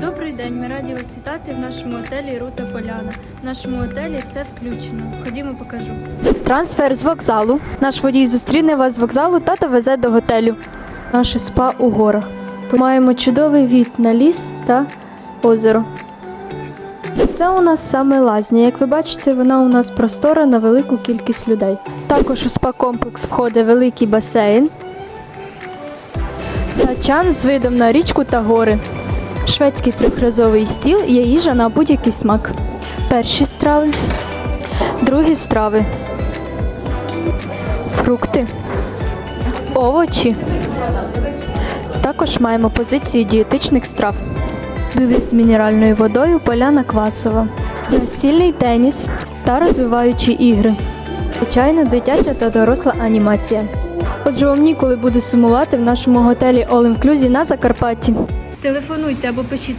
Добрий день, ми раді вас вітати в нашому готелі Рута Поляна. В нашому готелі все включено. Ходімо, покажу. Трансфер з вокзалу. Наш водій зустріне вас з вокзалу та довезе до готелю. Наше спа у горах. Маємо чудовий від на ліс та озеро. Це у нас саме лазня. Як ви бачите, вона у нас простора на велику кількість людей. Також у спа-комплекс входить великий басейн та чан з видом на річку та гори. Шведський трьохразовий стіл є їжа на будь-який смак. Перші страви, другі страви, фрукти, овочі. Також маємо позиції дієтичних страв. Бювет з мінеральною водою Поляна Квасова, настільний теніс та розвиваючі ігри. Звичайно, дитяча та доросла анімація. Отже, вам ніколи буде сумувати в нашому готелі All Inclusive на Закарпатті. Телефонуйте або пишіть нам